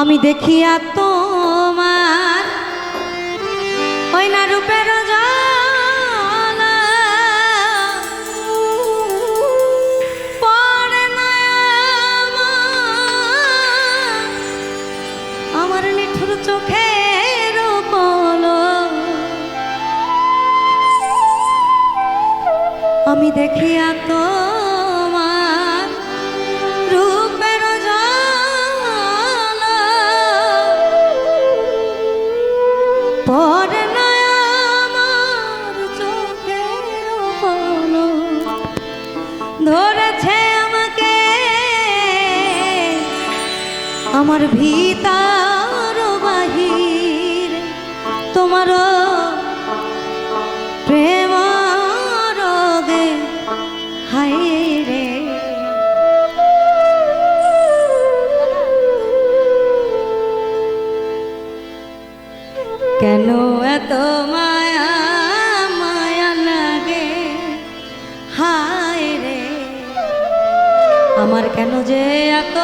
আমি দেখিয়া তোমার ওই না রূপে ধরেছে আমাকে। আমার ভিতার বাহির তোমার প্রেম রোগে হাই আমার কেন যে এত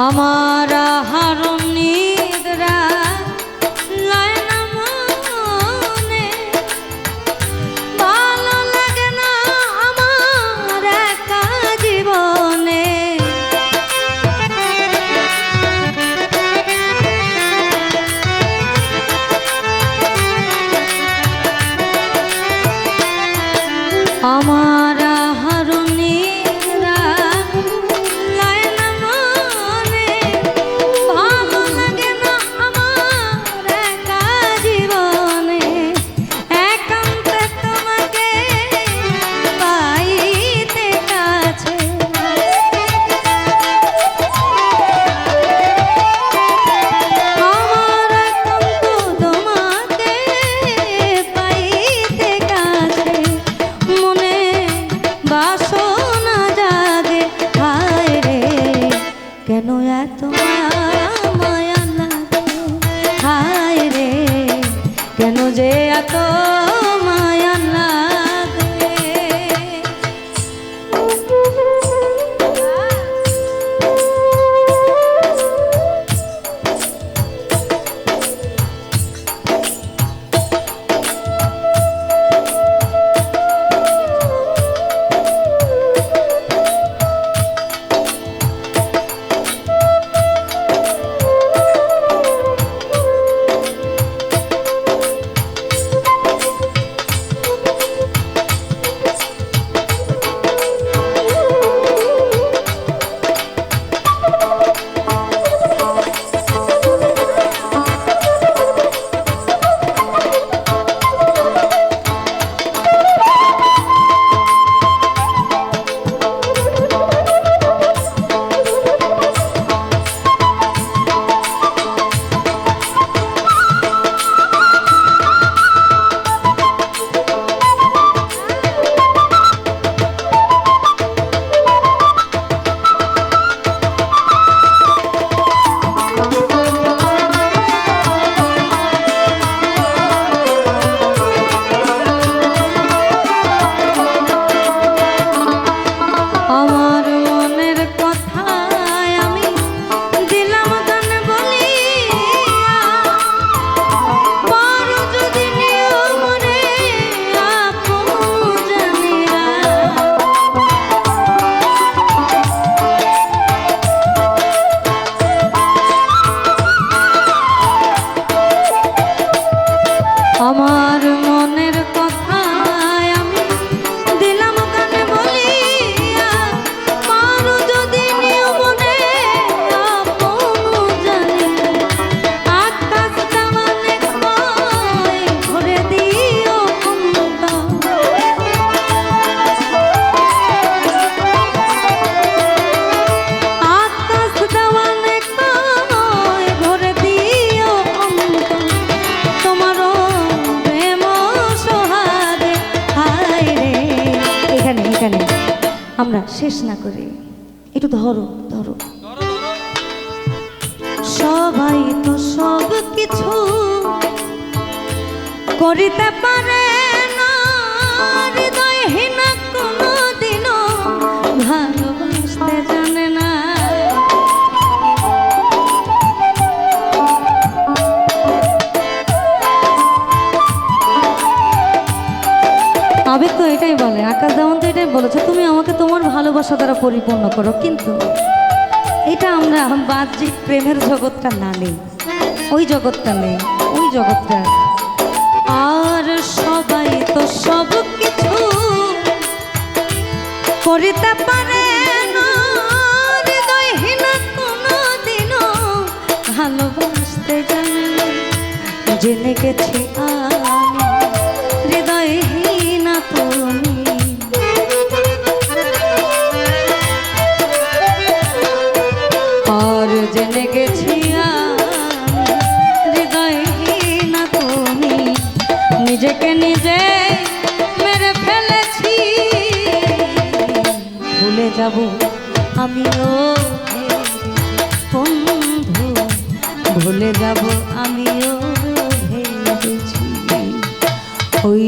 আমার আমার মনের আমরা শেষ না করি। একটু ধরো ধরো। সবাই তো সব কিছু করিতে পারে। আবেগ তো এটাই বলে, আকাশ দেওয়ান তো এটাই বলেছে, তুমি আমাকে তোমার ভালোবাসা দ্বারা পরিপূর্ণ করো। কিন্তু এটা আমরা বাহ্যিক প্রেমের জগৎটা না নেই, ওই জগৎটা নেই, ওই জগৎটা। আর সবাই তো সব কিছু করিতে পারে ভালোবাসতে জানে, জেনে গেছি আমি জেনে গেছি হৃদয়হীন তুমি, নিজেকে নিজে মেরে ফেলেছি। ভুলে যাব আমিও বন্ধু, ভুলে যাব আমিও ভেবেছি ওই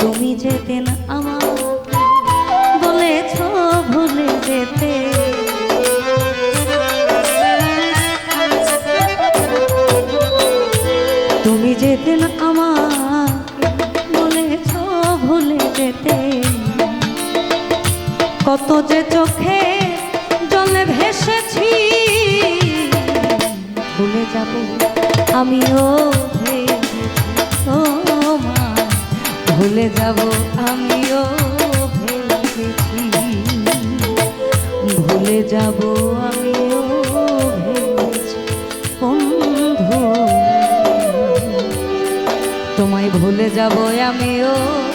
তুমি যেতেন আমার বলেছ ভুলে যেতে যেতেন আমার, বলেছ ভুলে যেতে। কত যে চোখে জলে ভেসেছি, ভুলে যাব আমিও ভেবেছি ভুলে যাব আমিও ভুলে যাব ভুলে যাব আমিও।